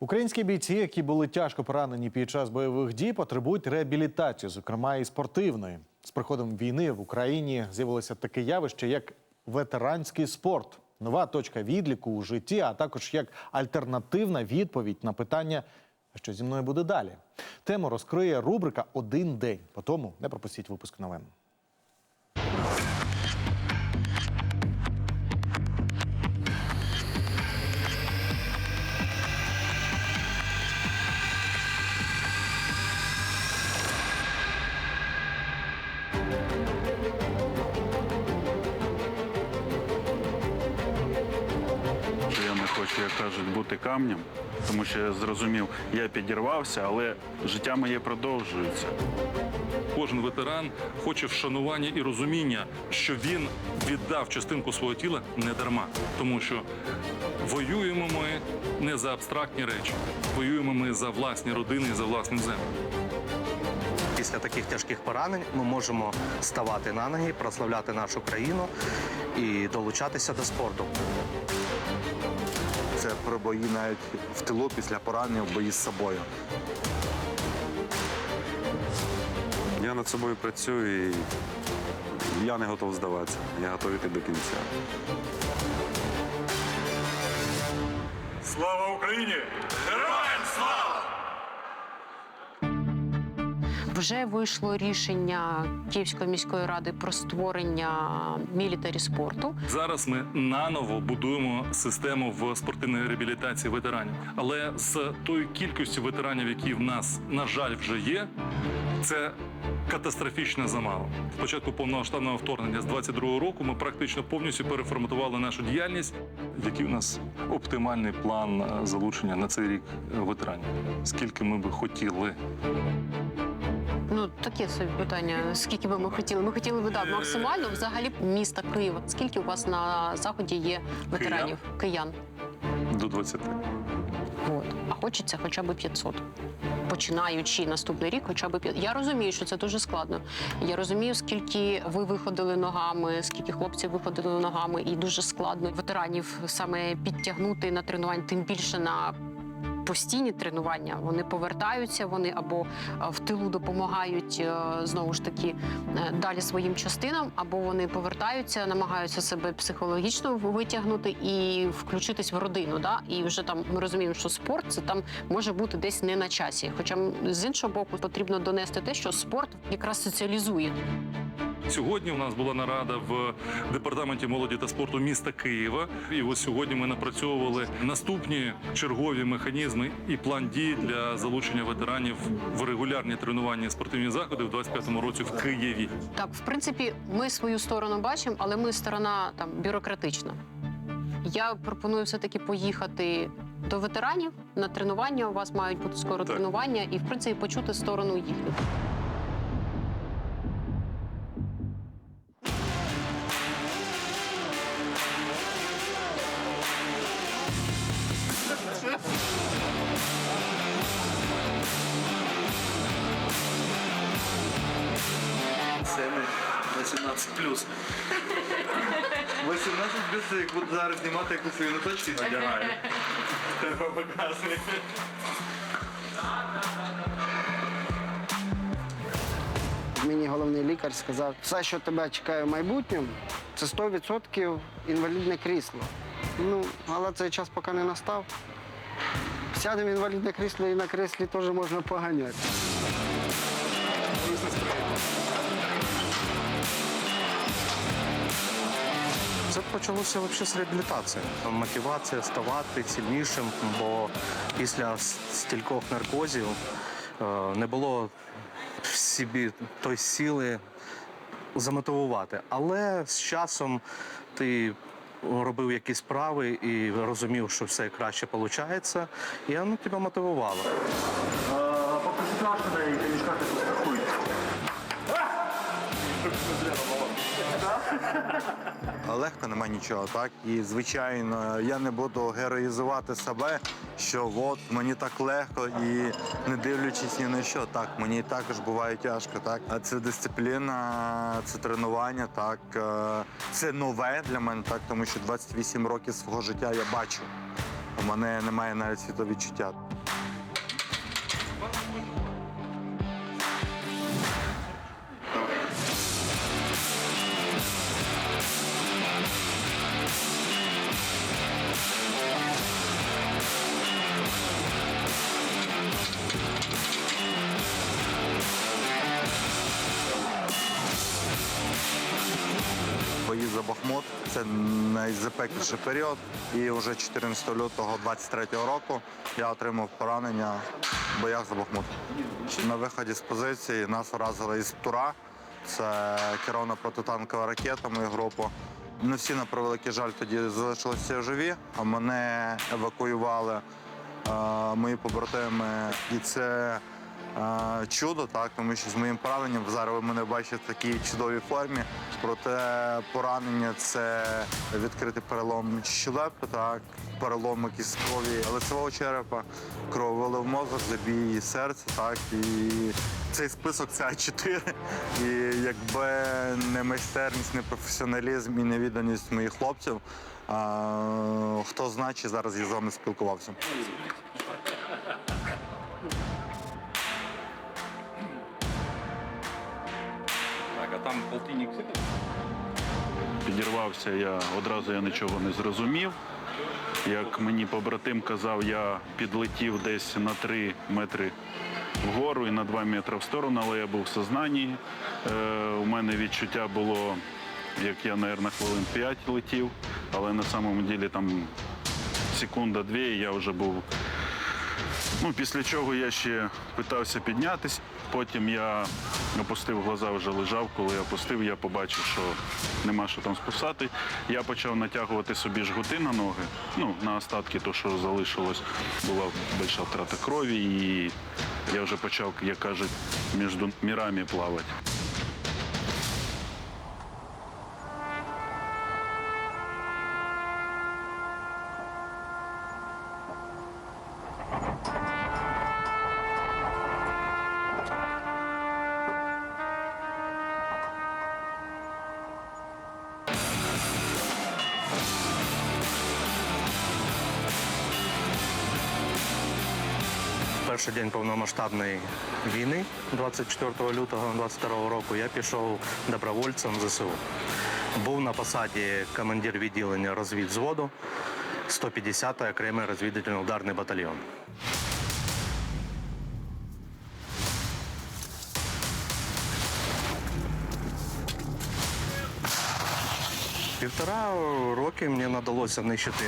Українські бійці, які були тяжко поранені під час бойових дій, потребують реабілітації, зокрема і спортивної. З приходом війни в Україні з'явилося таке явище, як ветеранський спорт, нова точка відліку у житті, а також як альтернативна відповідь на питання, що зі мною буде далі. Тему розкриє рубрика Один день. По тому не пропустіть випуск новин. Як кажуть, бути камнем, тому що я зрозумів, я підірвався, але життя моє продовжується. Кожен ветеран хоче вшанування і розуміння, що він віддав частинку свого тіла не дарма, тому що воюємо ми не за абстрактні речі, воюємо ми за власні родини і за власну землю. Після таких тяжких поранень ми можемо ставати на ноги, прославляти нашу країну і долучатися до спорту. Це про бої навіть в тилу після поранення в бої з собою. Я над собою працюю і я не готов здаватися. Я готовий йти до кінця. Слава Україні! Героям Вже вийшло рішення Київської міської ради про створення мілітарі спорту. Зараз ми наново будуємо систему в спортивної реабілітації ветеранів. Але з тою кількістю ветеранів, які в нас, на жаль, вже є, це катастрофічно замало. В початку повномасштабного вторгнення з 22-го року ми практично повністю переформатували нашу діяльність. Який у нас оптимальний план е, залучення на цей рік е, ветеранів? Скільки ми би хотіли? Ну таке собі питання. Скільки би ми хотіли? Ми хотіли би да, максимально взагалі міста Києва. Скільки у вас на заході є ветеранів? Киян. До 20. От. А хочеться хоча б 500. Починаючи наступний рік, хоча б 5. Я розумію, що це дуже складно. Я розумію, скільки ви виходили ногами, скільки хлопців виходили ногами, і дуже складно ветеранів саме підтягнути на тренування, тим більше на. Постійні тренування вони повертаються, вони або е, в тилу допомагають е, знову ж таки е, далі своїм частинам, або вони повертаються, намагаються себе психологічно витягнути і включитись в родину. Да? І вже там ми розуміємо, що спорт це там може бути десь не на часі. Хоча з іншого боку потрібно донести те, що спорт якраз соціалізує. Сьогодні у нас була нарада в департаменті молоді та спорту міста Києва. І ось сьогодні ми напрацьовували наступні чергові механізми і план дій для залучення ветеранів в регулярні тренування і спортивні заходи в 25-му році в Києві. Так, в принципі, ми свою сторону бачимо, але ми сторона там бюрократична. Я пропоную все-таки поїхати до ветеранів на тренування. У вас мають бути скоро Так. тренування, і в принципі почути сторону їхню. 18 плюс, це як буду зараз знімати якусь свою ноточки надягаю. Треба показує. Мені головний лікар сказав, все, що тебе чекає в майбутньому, це 100% інвалідне крісло. Ну, але цей час поки не настав. Сядемо в інвалідне крісло і на креслі теж можна поганяти. Це почалося взагалі з реабілітації. Мотивація ставати сильнішим, бо після стількох наркозів е, не було в собі той сили замотивувати. Але з часом ти робив якісь справи і розумів, що все краще виходить, і воно тебе мотивувало. Легко нема нічого, так? І звичайно, я не буду героїзувати себе, що от мені так легко і не дивлячись ні на що, так, мені також буває тяжко, так. А це дисципліна, це тренування, так. е, Це нове для мене, так, тому що 28 років свого життя я бачу. У мене немає навіть світовідчуття. Бої Бахмут це найзапекліший період. І вже 14 лютого 23 року я отримав поранення в боях за Бахмут. На виході з позиції нас вразили із Тура. Це керована протитанкова ракета, мою групу. Не всі, на превеликий жаль, тоді залишилися живі, а мене евакуювали е, мої побратими. І це чудо, так, тому що з моїм пораненням зараз ви мене бачите в такій чудовій формі. Проте поранення це відкритий перелом щелепи, так, переломи кісткові лицевого черепа, крововилив мозок, забій серця, так, і цей список це А4. І якби не майстерність, не професіоналізм і невідданість моїх хлопців, а, хто знає, чи зараз я з вами спілкувався. Підірвався я одразу я нічого не зрозумів. Як мені побратим казав, я підлетів десь на 3 метри вгору і на 2 метри в сторону, але я був в сознанні. Е, у мене відчуття було, як я, мабуть, хвилин 5 летів, але на самому ділі там секунда-дві, і я вже був Ну, після чого я ще питався піднятися. Потім я опустив глаза, вже лежав. Коли я опустив, я побачив, що нема що там спасати. Я почав натягувати собі жгути на ноги. Ну, на остатки, то, що залишилось, була більша втрата крові, і я вже почав, як кажуть, між мірами плавати. Перший день повномасштабної війни, 24 лютого 22 року, я пішов добровольцем в ЗСУ. Був на посаді командир відділення розвідзводу 150-й окремий розвідувально-ударний батальйон. Півтора роки мені вдалося нищити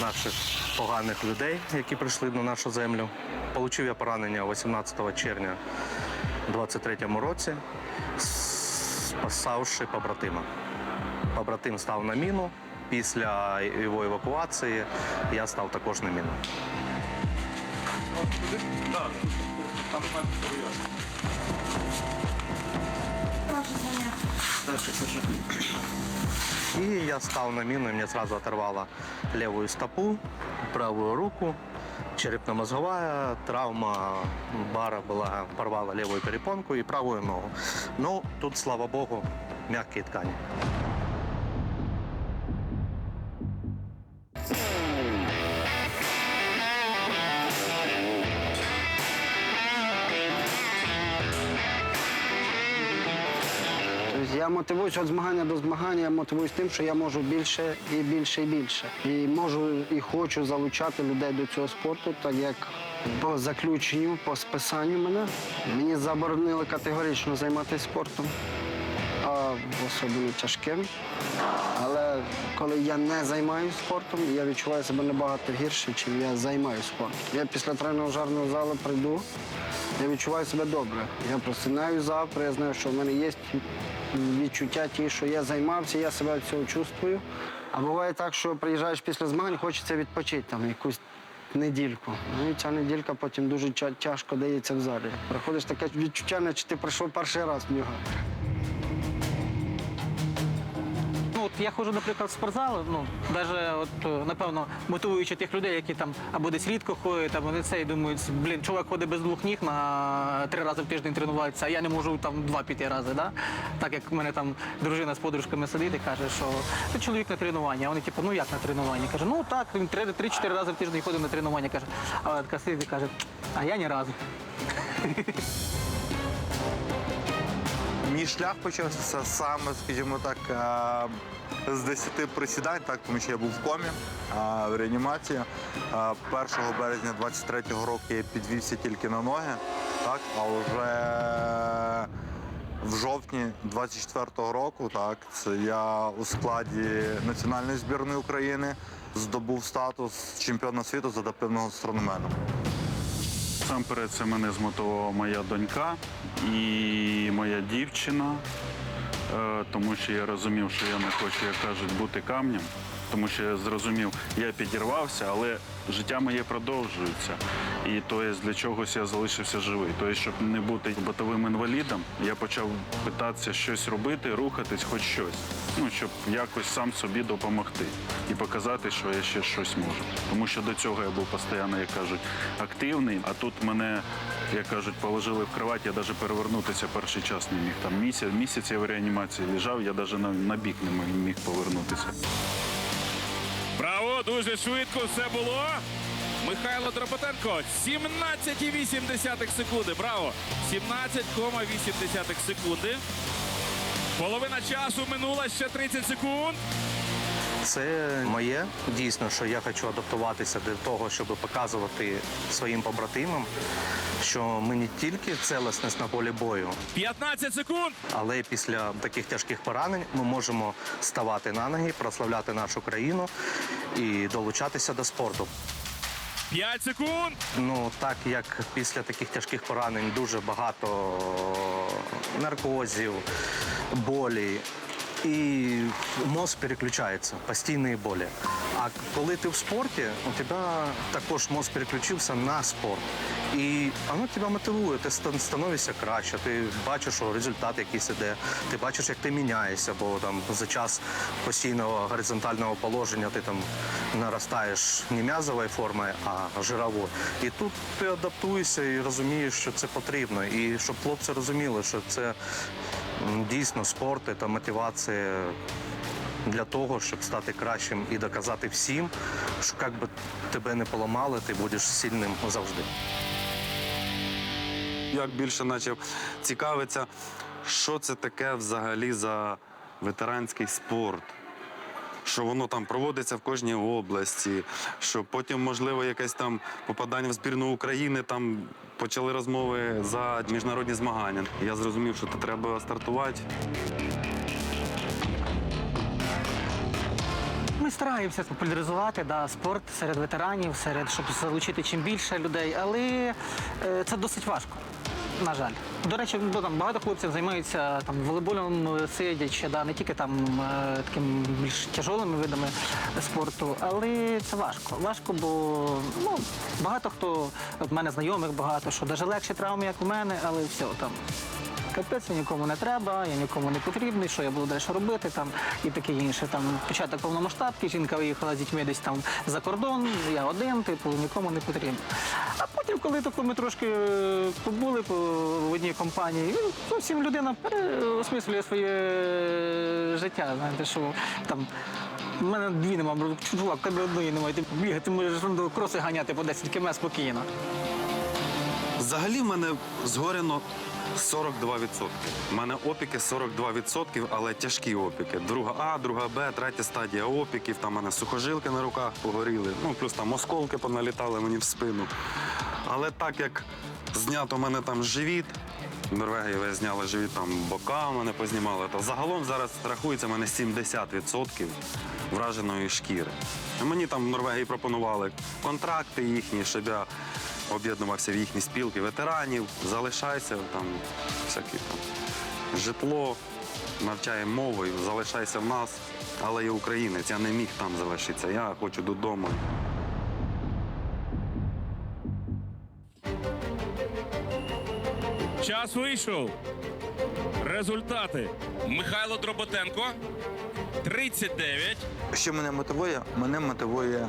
наших поганих людей, які прийшли на нашу землю. Получив я поранення 18 червня 23-му році, спасавши побратима. Побратим став на міну. Після його евакуації я став також на міну. И я стал на мину, и мне сразу оторвало левую стопу, правую руку, черепно-мозговая травма бара была, порвала левую перепонку и правую ногу. Ну, тут, слава богу, мягкие ткани. Я мотивуюсь від змагання до змагання, я мотивуюсь тим, що я можу більше і більше і більше. І можу і хочу залучати людей до цього спорту, так як по заключенню, по списанню мене мені заборонили категорично займатися спортом, а особливо тяжким. Коли я не займаюся спортом, я відчуваю себе набагато гірше, чим я займаюся спортом. Я після тренажерного залу прийду, я відчуваю себе добре. Я просинаю завтра, я знаю, що в мене є відчуття ті, що я займався, я себе цього чувствую. А буває так, що приїжджаєш після змагань, хочеться відпочити там якусь недільку. Ну і ця неділька потім дуже тяжко дається в залі. Приходиш таке відчуття, наче ти прийшов перший раз в нього. Я ходжу, наприклад, в спортзал, ну, навіть, от, е, напевно, мотивуючи тих людей, які там або десь рідко ходять, там вони це і думають, блін, чувак ходить без двох ніг на три рази в тиждень тренуватися, а я не можу там два піти рази. Да? Так як в мене там дружина з подружками сидить і каже, що «Ти чоловік на тренування. А вони, типу, ну як на тренування? Каже, ну так, він три- три-чотири рази в тиждень ходить на тренування. Каже, а вона каже, а я ні разу. Мій шлях почався саме, скажімо так, е, з 10 присідань, так, тому що я був в комі е, в реанімації. Е, 1 березня 23-го року я підвівся тільки на ноги, так, а вже в жовтні 24-го року, так, це я у складі національної збірної України здобув статус чемпіона світу з адаптивного астрономеном. Насамперед це мене змотивувала моя донька і моя дівчина, е, тому що я розумів, що я не хочу, як кажуть, бути камнем. Тому що я зрозумів, я підірвався, але життя моє продовжується. І то є для чогось я залишився живий. Тобто, щоб не бути битовим інвалідом, я почав питатися щось робити, рухатись, хоч щось. Ну, щоб якось сам собі допомогти і показати, що я ще щось можу. Тому що до цього я був постійно, як кажуть, активний, а тут мене, як кажуть, положили в кровать, я навіть перевернутися перший час не міг. Там місяць, місяць я в реанімації лежав, я навіть на, на бік не міг повернутися. Дуже швидко все було. Михайло Дропотенко 17,8 секунди. Браво! 17,8 секунди. Половина часу минула ще 30 секунд. Це моє дійсно, що я хочу адаптуватися до того, щоб показувати своїм побратимам, що ми не тільки целісність на полі бою, 15 секунд. але після таких тяжких поранень ми можемо ставати на ноги, прославляти нашу країну і долучатися до спорту. 5 секунд. Ну так як після таких тяжких поранень дуже багато наркозів, болі. І мозк переключається, постійні болі. А коли ти в спорті, у тебе також мозк переключився на спорт. І воно тебе мотивує, ти становишся краще, ти бачиш, що результат якийсь іде, ти бачиш, як ти міняєшся, бо там за час постійного горизонтального положення ти там наростаєш не м'язової форми, а жирової. І тут ти адаптуєшся і розумієш, що це потрібно. І щоб хлопці розуміли, що це дійсно спорт та мотивація для того, щоб стати кращим і доказати всім, що як би тебе не поламали, ти будеш сильним завжди. Як більше почав цікавитися, що це таке взагалі за ветеранський спорт. Що воно там проводиться в кожній області, що потім, можливо, якесь там попадання в збірну України, там почали розмови за міжнародні змагання. Я зрозумів, що треба стартувати. Ми стараємося популяризувати да, спорт серед ветеранів, серед щоб залучити чим більше людей, але е, це досить важко. На жаль, до речі, ну, там багато хлопців займаються там волейболом е, сидячи, да, не тільки там таким більш тяжолими видами спорту, але це важко. Важко, бо ну багато хто от мене знайомих багато, що навіть легше травми, як у мене, але все там. Капець нікому не треба, я нікому не потрібний, що я буду далі робити там і таке інше. Там початок повномасштабки, жінка виїхала з дітьми десь там за кордон, я один, типу, нікому не потрібен. А потім, коли тако ми трошки е, побули по в одній компанії, він зовсім людина переосмислює своє життя. Знаєте, що там. У мене дві нема, чувак, тебе одної немає. Ти бігати можеш до кроси ганяти по 10 км спокійно. Взагалі в мене згорено 42%. У мене опіки 42%, але тяжкі опіки. Друга А, друга Б, третя стадія опіків. Там у мене сухожилки на руках погоріли. Ну, плюс там осколки поналітали мені в спину. Але так як знято мене там живіт, в Норвегії ви зняли живіт, там бока мене познімали, то загалом зараз рахується мене 70% враженої шкіри. Мені там в Норвегії пропонували контракти їхні, щоб я об'єднувався в їхні спілки ветеранів, залишайся там всякі там житло, навчає мови, залишайся в нас. Але я українець, я не міг там залишитися. Я хочу додому. Час вийшов. Результати. Михайло Дроботенко 39. Що мене мотивує? Мене мотивує,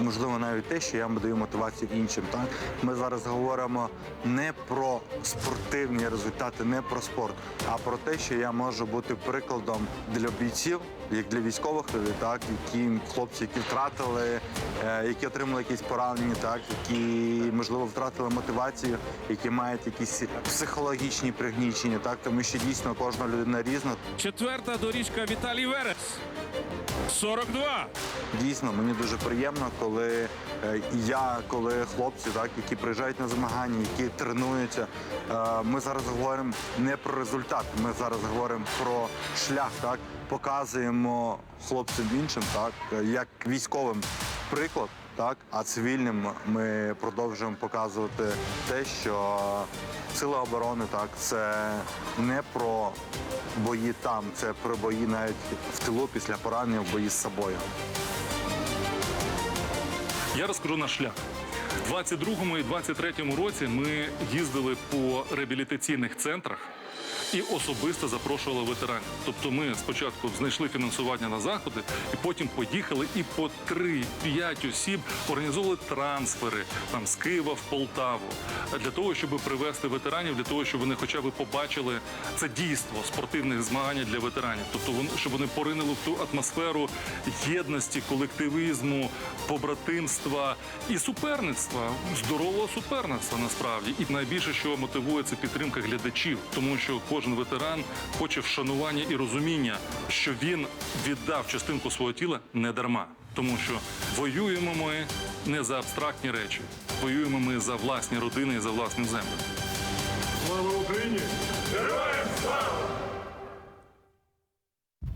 можливо, навіть те, що я даю мотивацію іншим. Так? Ми зараз говоримо не про спортивні результати, не про спорт, а про те, що я можу бути прикладом для бійців, як для військових так, які хлопці, які втратили, е, які отримали якісь поранення, так, які, можливо, втратили мотивацію, які мають якісь психологічні пригнічення, так, тому що дійсно кожна людина різна, Четверта доріжка Віталій Верес. 42. Дійсно, мені дуже приємно, коли е, я, коли хлопці, так, які приїжджають на змагання, які тренуються. е, Ми зараз говоримо не про результат, ми зараз говоримо про шлях, так показуємо хлопцям іншим, так як військовим приклад. Так, а цивільним ми продовжуємо показувати те, що сили оборони так це не про бої там, це про бої навіть в тилу після поранення в бої з собою. Я розкажу наш шлях. У 22-му і 23-му році ми їздили по реабілітаційних центрах і особисто запрошували ветеранів. Тобто ми спочатку знайшли фінансування на заходи, і потім поїхали і по 3-5 осіб організовували трансфери там з Києва в Полтаву для того, щоб привезти ветеранів, для того, щоб вони хоча б побачили це дійство спортивних змагань для ветеранів. Тобто вони щоб вони поринули в ту атмосферу єдності, колективізму, побратимства і суперництва, здорового суперництва насправді. І найбільше, що мотивує, це підтримка глядачів, тому що кожен ветеран хоче вшанування і розуміння, що він віддав частинку свого тіла не дарма. Тому що воюємо ми не за абстрактні речі, воюємо ми за власні родини і за власну землю. Слава Україні!